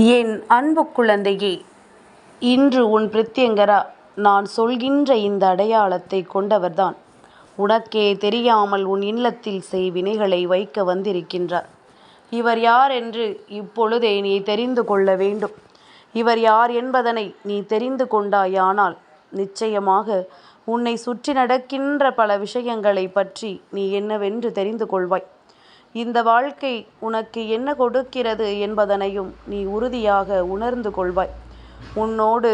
என் அன்பு குழந்தையே இன்று உன் பிரித்யங்கரா நான் சொல்கின்ற இந்த அடையாளத்தை கொண்டவர்தான். உனக்கே தெரியாமல் உன் இல்லத்தில் செய்வினைகளை வைக்க வந்திருக்கின்றார். இவர் யார் என்று இப்பொழுதே நீ தெரிந்து கொள்ள வேண்டும். இவர் யார் என்பதனை நீ தெரிந்து கொண்டாயானால் நிச்சயமாக உன்னை சுற்றி நடக்கின்ற பல விஷயங்களை பற்றி நீ என்னவென்று தெரிந்து கொள்வாய். இந்த வாழ்க்கை உனக்கு என்ன கொடுக்கிறது என்பதனையும் நீ உறுதியாக உணர்ந்து கொள்வாய். உன்னோடு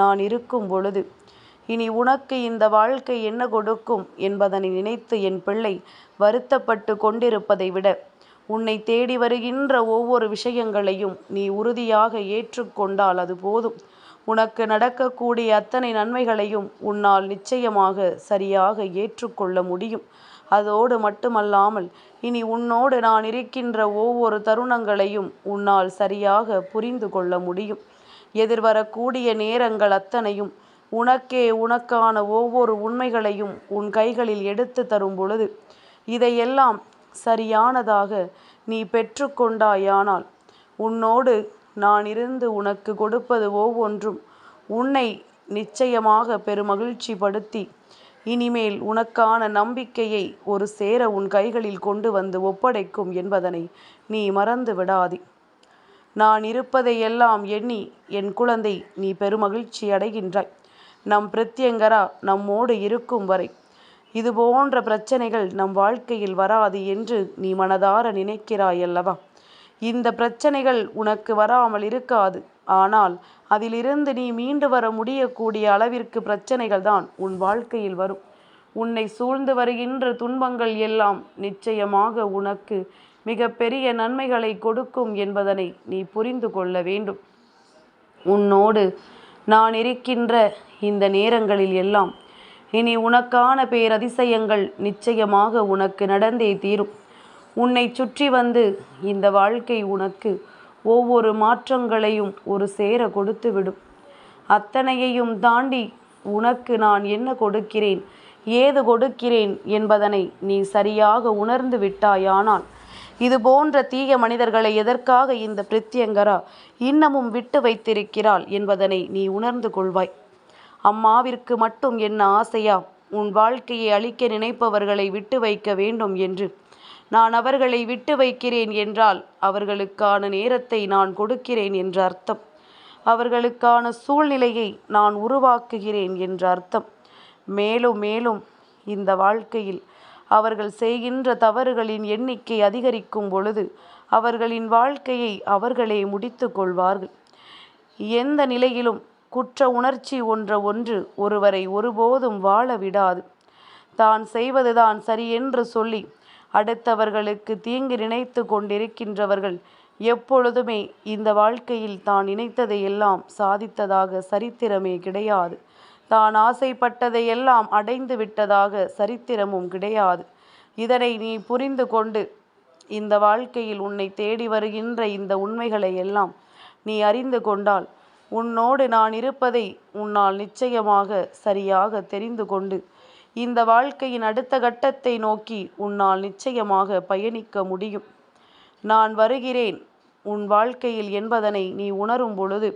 நான் இருக்கும் பொழுது இனி உனக்கு இந்த வாழ்க்கை என்ன கொடுக்கும் என்பதனை நினைத்து என் பிள்ளை வருத்தப்பட்டு கொண்டிருப்பதை விட உன்னை தேடி வருகின்ற ஒவ்வொரு விஷயங்களையும் நீ உறுதியாக ஏற்றுக்கொண்டால் அது போதும். உனக்கு நடக்கக்கூடிய அத்தனை நன்மைகளையும் உன்னால் நிச்சயமாக சரியாக ஏற்றுக்கொள்ள முடியும். அதோடு மட்டுமல்லாமல் இனி உன்னோடு நான் இருக்கின்ற ஒவ்வொரு தருணங்களையும் உன்னால் சரியாக புரிந்து கொள்ள முடியும். எதிர்வரக்கூடிய நேரங்கள் அத்தனையும் உனக்கே உனக்கான ஒவ்வொரு உண்மைகளையும் உன் கைகளில் எடுத்து தரும் பொழுது இதையெல்லாம் சரியானதாக நீ பெற்றுக்கொண்டாயானால் உன்னோடு நான் இருந்து உனக்கு கொடுப்பது ஒவ்வொன்றும் உன்னை நிச்சயமாக பெருமகிழ்ச்சி படுத்தி இனிமேல் உனக்கான நம்பிக்கையை ஒரு சேர உன் கைகளில் கொண்டு வந்து ஒப்படைக்கும் என்பதனை நீ மறந்து விடாதே. நான் இருப்பதையெல்லாம் எண்ணி என் குழந்தை நீ பெருமகிழ்ச்சி அடைகின்றாய். நம் பிரத்யங்கரா நம்மோடு இருக்கும் வரை இது போன்ற பிரச்சனைகள் நம் வாழ்க்கையில் வராது என்று நீ மனதார நினைக்கிறாய் அல்லவா இந்த பிரச்சனைகள் உனக்கு வராமல் இருக்காது. ஆனால் அதிலிருந்து நீ மீண்டு வர முடியக்கூடிய அளவிற்கு பிரச்சனைகள் தான் உன் வாழ்க்கையில் வரும். உன்னை சூழ்ந்து வருகின்ற துன்பங்கள் எல்லாம் நிச்சயமாக உனக்கு மிகப்பெரிய நன்மைகளை கொடுக்கும் என்பதனை நீ புரிந்து கொள்ள வேண்டும். உன்னோடு நான் இருக்கின்ற இந்த நேரங்களில் எல்லாம் இனி உனக்கான பேரதிசயங்கள் நிச்சயமாக உனக்கு நடந்தே தீரும். உன்னை சுற்றி வந்து இந்த வாழ்க்கை உனக்கு ஒவ்வொரு மாற்றங்களையும் ஒரு சேர கொடுத்து விடும் அத்தனையையும் தாண்டி உனக்கு நான் என்ன கொடுக்கிறேன்? ஏது கொடுக்கிறேன் என்பதனை நீ சரியாக உணர்ந்து விட்டாயானால் இது போன்ற தீய மனிதர்களை எதற்காக இந்த பிரித்யங்கரா இன்னமும் விட்டு வைத்திருக்கிறாள் என்பதனை நீ உணர்ந்து கொள்வாய். அம்மாவிற்கு மட்டும் என்ன ஆசையா? உன் வாழ்க்கையை அழிக்க நினைப்பவர்களை விட்டு வைக்க வேண்டும் என்று நான் அவர்களை விட்டு வைக்கிறேன் என்றால் அவர்களுக்கான நேரத்தை நான் கொடுக்கிறேன் என்ற அர்த்தம். அவர்களுக்கான சூழ்நிலையை நான் உருவாக்குகிறேன் என்ற அர்த்தம். மேலும் மேலும் இந்த வாழ்க்கையில் அவர்கள் செய்கின்ற தவறுகளின் எண்ணிக்கை அதிகரிக்கும் பொழுது அவர்களின் வாழ்க்கையை அவர்களே முடித்து கொள்வார்கள். எந்த நிலையிலும் குற்ற உணர்ச்சி ஒன்ற ஒன்று ஒருவரை ஒருபோதும் வாழ விடாது. தான் செய்வதுதான் சரியென்று சொல்லி அடுத்தவர்களுக்கு தீங்கு நினைத்து கொண்டிருக்கின்றவர்கள் எப்பொழுதுமே இந்த வாழ்க்கையில் தான் நினைத்ததையெல்லாம் சாதித்ததாக சரித்திரமே கிடையாது. தான் ஆசைப்பட்டதையெல்லாம் அடைந்து விட்டதாக சரித்திரமும் கிடையாது. இதனை நீ புரிந்து கொண்டு இந்த வாழ்க்கையில் உன்னை தேடி வருகின்ற இந்த உண்மைகளை எல்லாம் நீ அறிந்து கொண்டால் உன்னோடு நான் இருப்பதை உன்னால் நிச்சயமாக சரியாக தெரிந்து கொண்டு இந்த வாழ்க்கையின் அடுத்த கட்டத்தை நோக்கி உன்னால் நிச்சயமாக பயணிக்க முடியும். நான் வருகிறேன். உன் வாழ்க்கையில் என்பதனை நீ உணரும் பொழுது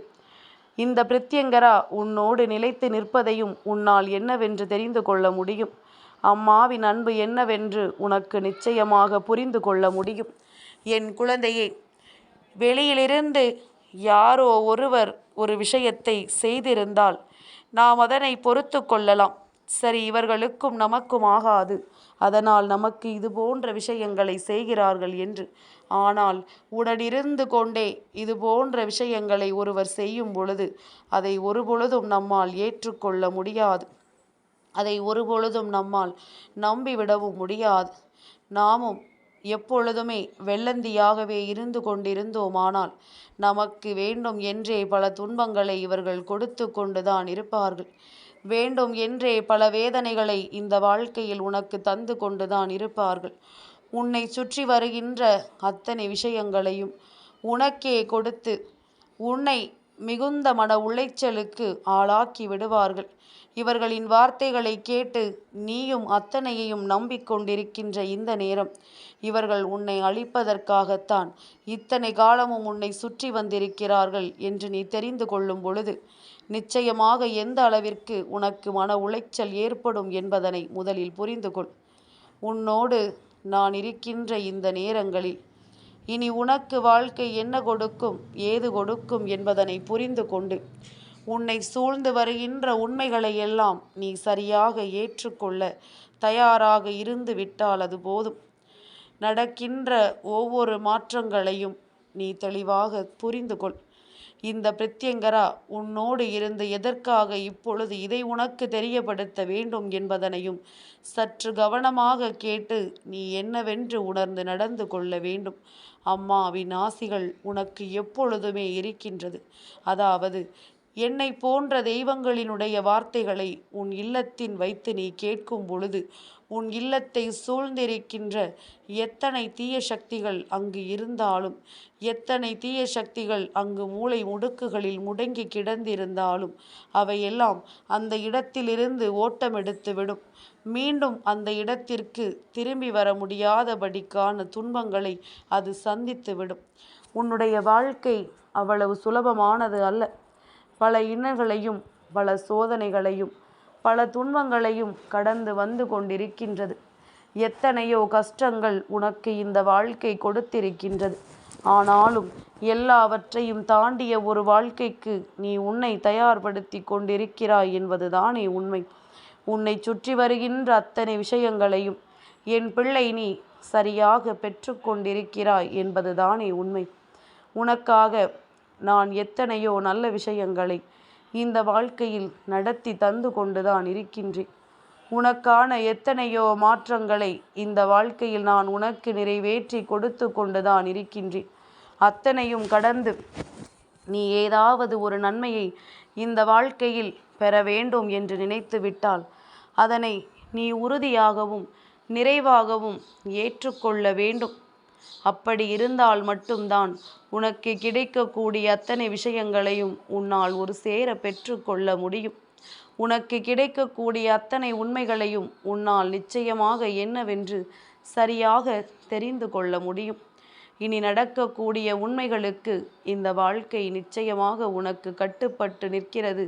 இந்த பிரித்யங்கரா உன்னோடு நிலைத்து நிற்பதையும் உன்னால் என்னவென்று தெரிந்து கொள்ள முடியும். அம்மாவின் அன்பு என்னவென்று உனக்கு நிச்சயமாக புரிந்து கொள்ள முடியும். என் குழந்தையே வெளியிலிருந்து யாரோ ஒருவர் ஒரு விஷயத்தை செய்திருந்தால் நாம் அதனை பொறுத்து கொள்ளலாம். சரி இவர்களுக்கும் நமக்கும் ஆகாது. அதனால் நமக்கு இது போன்ற விஷயங்களை செய்கிறார்கள் என்று. ஆனால் உடனிருந்து கொண்டே இது போன்ற விஷயங்களை ஒருவர் செய்யும் பொழுது அதை ஒருபொழுதும் நம்மால் ஏற்றுக்கொள்ள முடியாது. அதை ஒருபொழுதும் நம்மால் நம்பிவிடவும் முடியாது. நாமும் எப்பொழுதுமே வெள்ளந்தியாகவே இருந்து கொண்டிருந்தோமானால் நமக்கு வேண்டும் என்றே பல துன்பங்களை இவர்கள் கொடுத்து கொண்டுதான் இருப்பார்கள். வேண்டும் என்றே பல வேதனைகளை இந்த வாழ்க்கையில் உனக்கு தந்து கொண்டுதான் இருப்பார்கள். உன்னை சுற்றி வருகின்ற அத்தனை விஷயங்களையும் உனக்கே கொடுத்து உன்னை மிகுந்த மன உளைச்சலுக்கு ஆளாக்கி விடுவார்கள். இவர்களின் வார்த்தைகளை கேட்டு நீயும் அத்தனையையும் நம்பிக்கொண்டிருக்கின்ற இந்த நேரம் இவர்கள் உன்னை அழிப்பதற்காகத்தான் இத்தனை காலமும் உன்னை சுற்றி வந்திருக்கிறார்கள் என்று நீ தெரிந்து கொள்ளும் பொழுது நிச்சயமாக எந்த அளவிற்கு உனக்கு மன உளைச்சல் ஏற்படும் என்பதனை முதலில் புரிந்து கொள் உன்னோடு நான் இருக்கின்ற இந்த நேரங்களில் இனி உனக்கு வாழ்க்கை என்ன கொடுக்கும் ஏது கொடுக்கும் என்பதனை புரிந்து கொண்டு உன்னை சூழ்ந்து வருகின்ற உண்மைகளை எல்லாம் நீ சரியாக ஏற்றுக்கொள்ள தயாராக இருந்து விட்டால் அது போதும். நடக்கின்ற ஒவ்வொரு மாற்றங்களையும் நீ தெளிவாக புரிந்து கொள் இந்த பிரத்யங்கரா உன்னோடு இருந்து எதற்காக இப்பொழுது இதை உனக்கு தெரியப்படுத்த வேண்டும் என்பதனையும் சற்று கவனமாக கேட்டு நீ என்னவென்று உணர்ந்து நடந்து கொள்ள வேண்டும். அம்மாவின் ஆசிகள் உனக்கு எப்பொழுதுமே இருக்கின்றது. அதாவது என்னை போன்ற தெய்வங்களினுடைய வார்த்தைகளை உன் இல்லத்தின் வைத்து நீ கேட்கும் பொழுது உன் இல்லத்தை சூழ்ந்திருக்கின்ற எத்தனை தீய சக்திகள் அங்கு இருந்தாலும் எத்தனை தீய சக்திகள் அங்கு மூளை முடுக்குகளில் முடங்கி கிடந்திருந்தாலும் அவையெல்லாம் அந்த இடத்திலிருந்து ஓட்டமெடுத்துவிடும். மீண்டும் அந்த இடத்திற்கு திரும்பி வர முடியாதபடிக்கான துன்பங்களை அது சந்தித்துவிடும். உன்னுடைய வாழ்க்கை அவ்வளவு சுலபமானது அல்ல. பல இன்னல்களையும் பல சோதனைகளையும் பல துன்பங்களையும் கடந்து வந்து கொண்டிருக்கின்றது. எத்தனையோ கஷ்டங்கள் உனக்கு இந்த வாழ்க்கை கொடுத்திருக்கின்றது. ஆனாலும் எல்லாவற்றையும் தாண்டிய ஒரு வாழ்க்கைக்கு நீ உன்னை தயார்படுத்தி கொண்டிருக்கிறாய் என்பதுதானே உண்மை. உன்னை சுற்றி வருகின்ற அத்தனை விஷயங்களையும் என் பிள்ளை நீ சரியாக பெற்றுக்கொண்டிருக்கிறாய் என்பதுதானே உண்மை. உனக்காக நான் எத்தனையோ நல்ல விஷயங்களை இந்த வாழ்க்கையில் நடத்தி தந்து கொண்டுதான் இருக்கின்றேன். உனக்கான எத்தனையோ மாற்றங்களை இந்த வாழ்க்கையில் நான் உனக்கு நிறைவேற்றி கொடுத்து கொண்டுதான் இருக்கின்றேன். அத்தனையும் கடந்து நீ ஏதாவது ஒரு நன்மையை இந்த வாழ்க்கையில் பெற வேண்டும் என்று நினைத்து விட்டால் அதனை நீ உறுதியாகவும் நிறைவாகவும் ஏற்றுக்கொள்ள வேண்டும். அப்படி இருந்தால் மட்டும்தான் உனக்கு கிடைக்கக்கூடிய அத்தனை விஷயங்களையும் உன்னால் ஒரு சேர பெற்றுக்கொள்ள முடியும். உனக்கு கிடைக்கக்கூடிய அத்தனை உண்மைகளையும் உன்னால் நிச்சயமாக என்னவென்று சரியாக தெரிந்து கொள்ள முடியும். இனி நடக்கக்கூடிய உண்மைகளுக்கு இந்த வாழ்க்கை நிச்சயமாக உனக்கு கட்டுப்பட்டு நிற்கிறது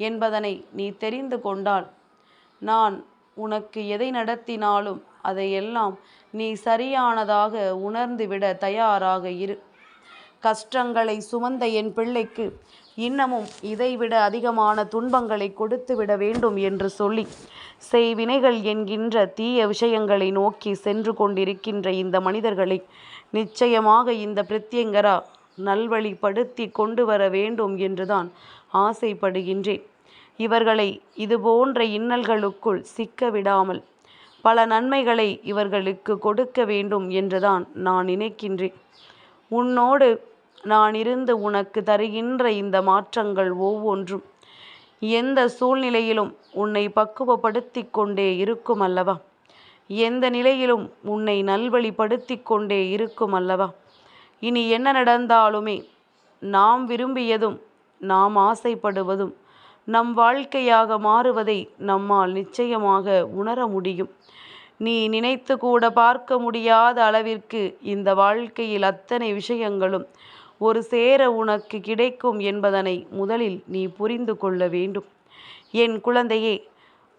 என்பதனை நீ தெரிந்து கொண்டால் நான் உனக்கு எதை நடத்தினாலும் அதையெல்லாம் நீ சரியானதாக உணர்ந்துவிட தயாராக இரு. கஷ்டங்களை சுமந்த என் பிள்ளைக்கு இன்னமும் இதைவிட அதிகமான துன்பங்களை கொடுத்து விட வேண்டும் என்று சொல்லி செய்வினைகள் என்கின்ற தீய விஷயங்களை நோக்கி சென்று கொண்டிருக்கின்ற இந்த மனிதர்களை நிச்சயமாக இந்த பிரத்யங்கரா நல்வழிப்படுத்தி கொண்டு வர வேண்டும் என்றுதான் ஆசைப்படுகின்றேன். இவர்களை இதுபோன்ற இன்னல்களுக்குள் சிக்க விடாமல் பல நன்மைகளை இவர்களுக்கு கொடுக்க வேண்டும் என்றுதான் நான் நினைக்கின்றேன். உன்னோடு நான் இருந்து உனக்கு தருகின்ற இந்த மாற்றங்கள் ஒவ்வொன்றும் எந்த சூழ்நிலையிலும் உன்னை பக்குவப்படுத்தி கொண்டே இருக்கும் அல்லவா? எந்த நிலையிலும் உன்னை நல்வழிப்படுத்தி கொண்டே இருக்கும் அல்லவா? இனி என்ன நடந்தாலுமே நாம் விரும்பியதும் நாம் ஆசைப்படுவதும் நம் வாழ்க்கையாக மாறுவதை நம்மால் நிச்சயமாக உணர முடியும். நீ நினைத்து கூட பார்க்க முடியாத அளவிற்கு இந்த வாழ்க்கையில் அத்தனை விஷயங்களும் ஒரு சேர உனக்கு கிடைக்கும் என்பதனை முதலில் நீ புரிந்து கொள்ள வேண்டும். என் குழந்தையே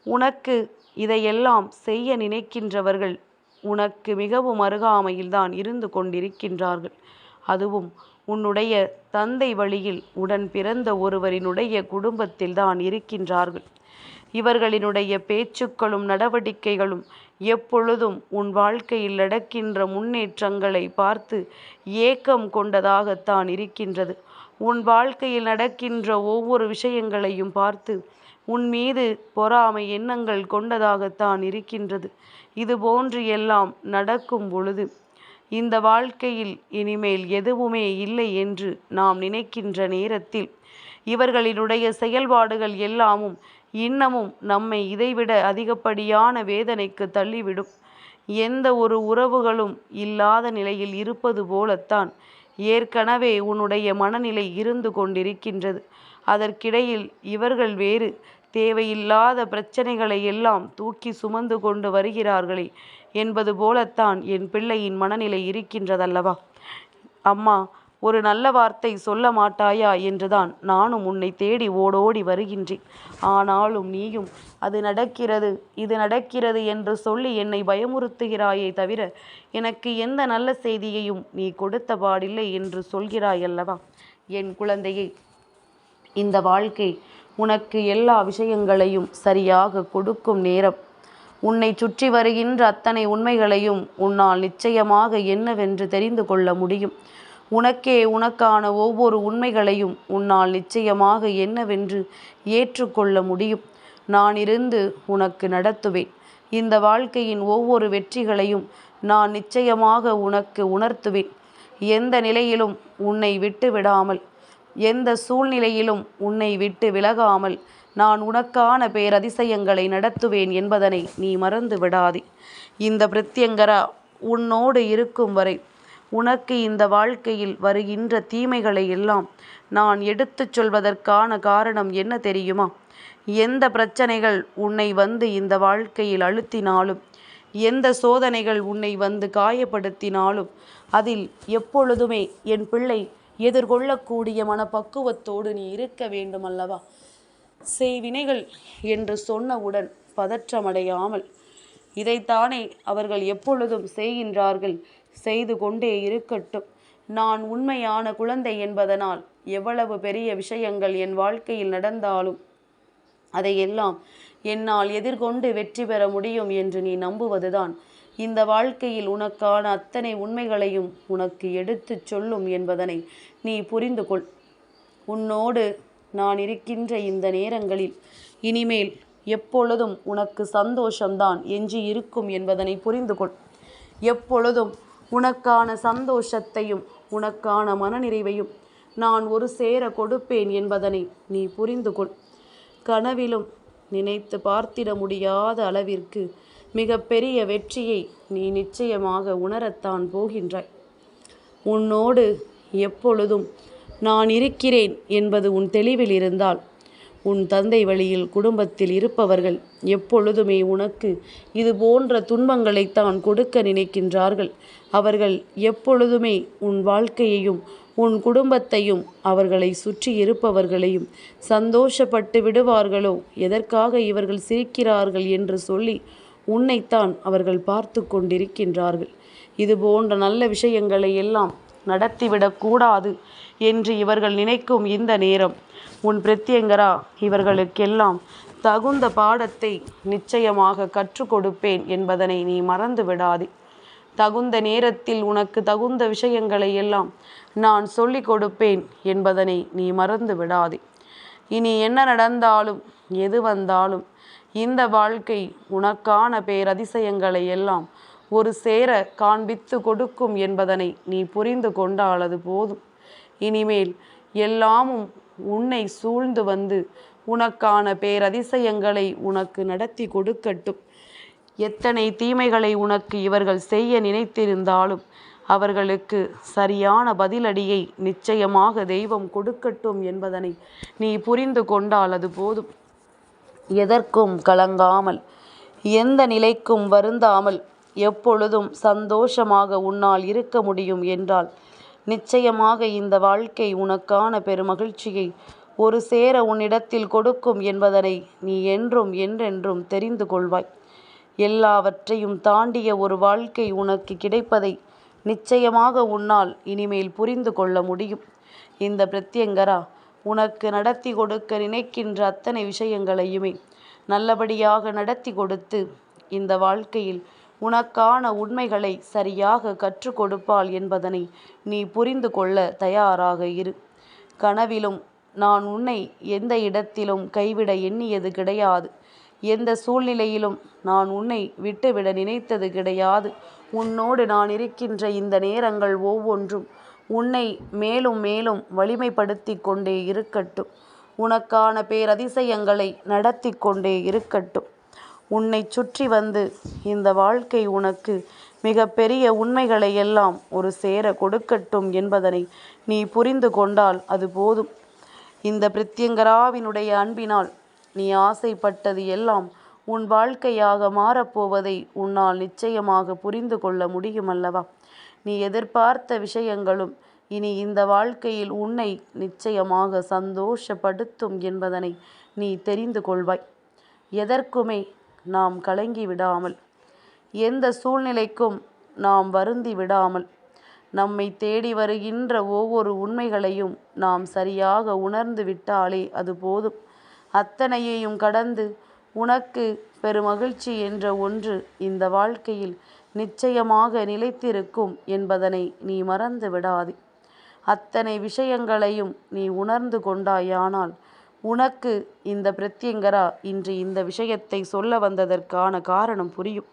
உனக்கு இதையெல்லாம் செய்ய நினைக்கின்றவர்கள் உனக்கு மிகவும் அருகாமையில்தான் இருந்து கொண்டிருக்கின்றார்கள். அதுவும் உன்னுடைய தந்தை வழியில் உடன் பிறந்த ஒருவரினுடைய குடும்பத்தில்தான் இருக்கின்றார்கள். இவர்களினுடைய பேச்சுக்களும் நடவடிக்கைகளும் எப்பொழுதும் உன் வாழ்க்கையில் நடக்கின்ற முன்னேற்றங்களை பார்த்து ஏக்கம் கொண்டதாகத்தான் இருக்கின்றது. உன் வாழ்க்கையில் நடக்கின்ற ஒவ்வொரு விஷயங்களையும் பார்த்து உன் மீது பொறாமை எண்ணங்கள் கொண்டதாகத்தான் இருக்கின்றது. இது போன்று எல்லாம் நடக்கும் பொழுது இந்த வாழ்க்கையில் இனிமேல் எதுவுமே இல்லை என்று நாம் நினைக்கின்ற நேரத்தில் இவர்களினுடைய செயல்பாடுகள் எல்லாமும் இன்னமும் நம்மை இதைவிட அதிகப்படியான வேதனைக்கு தள்ளிவிடும். எந்த ஒரு உறவுகளும் இல்லாத நிலையில் இருப்பது போலத்தான் ஏற்கனவே உன்னுடைய மனநிலை இருந்து கொண்டிருக்கின்றது. அதற்கிடையில் இவர்கள் வேறு தேவையில்லாத பிரச்சனைகளை எல்லாம் தூக்கி சுமந்து கொண்டு வருகிறார்களே என்பது போலத்தான் என் பிள்ளையின் மனநிலை இருக்கின்றதல்லவா? அம்மா ஒரு நல்ல வார்த்தை சொல்ல மாட்டாயா என்றுதான் நானும் உன்னை தேடி ஓடோடி வருகின்றேன். ஆனாலும் நீயும் அது நடக்கிறது இது நடக்கிறது என்று சொல்லி என்னை பயமுறுத்துகிறாயே தவிர எனக்கு எந்த நல்ல செய்தியையும் நீ கொடுத்த பாடில்லை என்று சொல்கிறாயல்லவா? என் குழந்தையை இந்த வாழ்க்கை உனக்கு எல்லா விஷயங்களையும் சரியாக கொடுக்கும் நேரம். உன்னை சுற்றி வருகின்ற அத்தனை உண்மைகளையும் உன்னால் நிச்சயமாக என்னவென்று தெரிந்து கொள்ள முடியும். உனக்கே உனக்கான ஒவ்வொரு உண்மைகளையும் உன்னால் நிச்சயமாக என்னவென்று ஏற்றுக்கொள்ள முடியும். நான் இருந்து உனக்கு நடத்துவேன். இந்த வாழ்க்கையின் ஒவ்வொரு வெற்றிகளையும் நான் நிச்சயமாக உனக்கு உணர்த்துவேன். எந்த நிலையிலும் உன்னை விட்டு விடாமல் எந்த சூழ்நிலையிலும் உன்னை விட்டு விலகாமல் நான் உனக்கான பேரதிசயங்களை நடத்துவேன் என்பதனை நீ மறந்து விடாதே. இந்த பிரத்யங்கரா உன்னோடு இருக்கும் வரை உனக்கு இந்த வாழ்க்கையில் வருகின்ற தீமைகளை எல்லாம் நான் எடுத்துச் சொல்வதற்கான காரணம் என்ன தெரியுமா? எந்த பிரச்சனைகள் உன்னை வந்து இந்த வாழ்க்கையில் அழுத்தினாலும் எந்த சோதனைகள் உன்னை வந்து காயப்படுத்தினாலும் அதில் எப்பொழுதுமே என் பிள்ளை எதிர்கொள்ளக்கூடிய மனப்பக்குவத்தோடு நீ இருக்க வேண்டும் அல்லவா செய்வினைகள் என்று சொன்னவுடன் பதற்றமடையாமல் இதைத்தானே அவர்கள் எப்பொழுதும் செய்கின்றார்கள் செய்து கொண்டே இருக்கட்டும். நான் உண்மையான குழந்தை என்பதனால் எவ்வளவு பெரிய விஷயங்கள் என் வாழ்க்கையில் நடந்தாலும் அதையெல்லாம் என்னால் எதிர்கொண்டு வெற்றி பெற முடியும் என்று நீ நம்புவதுதான். இந்த வாழ்க்கையில் உனக்கான அத்தனை உண்மைகளையும் உனக்கு எடுத்துச் சொல்லும் என்பதனை நீ புரிந்து கொள். உன்னோடு நான் இருக்கின்ற இந்த நேரங்களில் இனிமேல் எப்பொழுதும் உனக்கு சந்தோஷம்தான் எஞ்சி இருக்கும் என்பதனை புரிந்து கொள். எப்பொழுதும் உனக்கான சந்தோஷத்தையும் உனக்கான மனநிறைவையும் நான் ஒரு சேர கொடுப்பேன் என்பதனை நீ புரிந்து கொள். கனவிலும் நினைத்து பார்த்திட முடியாத அளவிற்கு மிகப்பெரிய வெற்றியை நீ நிச்சயமாக உணரத்தான் போகின்றாய். உன்னோடு எப்பொழுதும் நான் இருக்கிறேன் என்பது உன் தெளிவில் இருந்தால் உன் தந்தை வழியில் குடும்பத்தில் இருப்பவர்கள் எப்பொழுதுமே உனக்கு இது போன்ற துன்பங்களைத்தான் கொடுக்க நினைக்கின்றார்கள். அவர்கள் எப்பொழுதுமே உன் வாழ்க்கையையும் உன் குடும்பத்தையும் அவர்களை சுற்றி இருப்பவர்களையும் சந்தோஷப்பட்டு விடுவார்களோ? எதற்காக இவர்கள் சிரிக்கிறார்கள் என்று சொல்லி உன்னைத்தான் அவர்கள் பார்த்து கொண்டிருக்கின்றார்கள். இது போன்ற நல்ல விஷயங்களை எல்லாம் நடத்திவிடக்கூடாது என்று இவர்கள் நினைக்கும் இந்த நேரம். உன் பிரத்யங்கரா இவர்களுக்கெல்லாம் தகுந்த பாடத்தை நிச்சயமாக கற்றுக் கொடுப்பேன் என்பதனை நீ மறந்து விடாதே. தகுந்த நேரத்தில் உனக்கு தகுந்த விஷயங்களை எல்லாம் நான் சொல்லிக் கொடுப்பேன் என்பதனை நீ மறந்து விடாதே. இனி என்ன நடந்தாலும் எது வந்தாலும் இந்த வாழ்க்கை உனக்கான பேரதிசயங்களை எல்லாம் ஒரு சேர காண்பித்து கொடுக்கும் என்பதனை நீ புரிந்து கொண்டாலது போதும். இனிமேல் எல்லாமும் உன்னை சூழ்ந்து வந்து உனக்கான பேரதிசயங்களை உனக்கு நடத்தி கொடுக்கட்டும். எத்தனை தீமைகளை உனக்கு இவர்கள் செய்ய நினைத்திருந்தாலும் அவர்களுக்கு சரியான பதிலடியை நிச்சயமாக தெய்வம் கொடுக்கட்டும் என்பதனை நீ புரிந்து கொண்டால் அது போதும். எதற்கும் கலங்காமல் எந்த நிலைக்கும் வருந்தாமல் எப்பொழுதும் சந்தோஷமாக உன்னால் இருக்க முடியும் என்றால் நிச்சயமாக இந்த வாழ்க்கை உனக்கான பெருமகிழ்ச்சியை ஒரு சேர உன்னிடத்தில் கொடுக்கும் என்பதனை நீ என்றும் என்றென்றும் தெரிந்து கொள்வாய். எல்லாவற்றையும் தாண்டிய ஒரு வாழ்க்கை உனக்கு கிடைப்பதை நிச்சயமாக உன்னால் இனிமேல் புரிந்து கொள்ள முடியும். இந்த பிரத்யங்கரா உனக்கு நடத்தி கொடுக்க நினைக்கின்ற அத்தனை விஷயங்களையுமே நல்லபடியாக நடத்தி கொடுத்து இந்த வாழ்க்கையில் உனக்கான உண்மைகளை சரியாக கற்றுக் கொடுப்பாள் என்பதனை நீ புரிந்து கொள்ள தயாராக இரு. கனவிலும் நான் உன்னை எந்த இடத்திலும் கைவிட எண்ணியது கிடையாது. எந்த சூழ்நிலையிலும் நான் உன்னை விட்டுவிட நினைத்தது கிடையாது. உன்னோடு நான் இருக்கின்ற இந்த நேரங்கள் ஒவ்வொன்றும் உன்னை மேலும் மேலும் வலிமைப்படுத்தி கொண்டே இருக்கட்டும். உனக்கான பேரதிசயங்களை நடத்தி கொண்டே இருக்கட்டும். உன்னை சுற்றி வந்து இந்த வாழ்க்கை உனக்கு மிகப்பெரிய உண்மைகளை எல்லாம் ஒரு சேர கொடுக்கட்டும் என்பதனை நீ புரிந்து கொண்டால் அது போதும். இந்த பிரித்யங்கராவினுடைய அன்பினால் நீ ஆசைப்பட்டது எல்லாம் உன் வாழ்க்கையாக மாறப்போவதை உன்னால் நிச்சயமாக புரிந்து கொள்ள முடியும் அல்லவா? நீ எதிர்பார்த்த விஷயங்களும் இனி இந்த வாழ்க்கையில் உன்னை நிச்சயமாக சந்தோஷப்படுத்தும் என்பதனை நீ தெரிந்து கொள்வாய். எதற்குமே நாம் கலங்கி விடாமல் எந்த சூழ்நிலைக்கும் நாம் வருந்தி விடாமல் நம்மை தேடி வருகின்ற ஒவ்வொரு உண்மைகளையும் நாம் சரியாக உணர்ந்து விட்டாலே அது போதும். அத்தனையையும் கடந்து உனக்கு பெருமகிழ்ச்சி என்ற ஒன்று இந்த வாழ்க்கையில் நிச்சயமாக நிலைத்திருக்கும் என்பதனை நீ மறந்து விடாதே. அத்தனை விஷயங்களையும் நீ உணர்ந்து கொண்டாயானால் உனக்கு இந்த பிரத்யங்கரா இன்று இந்த விஷயத்தை சொல்ல வந்ததற்கான காரணம் புரியும்.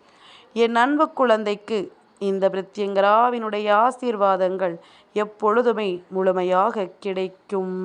என் அன்பு குழந்தைக்கு இந்த பிரத்யங்கராவினுடைய ஆசீர்வாதங்கள் எப்பொழுதுமே முழுமையாக கிடைக்கும்.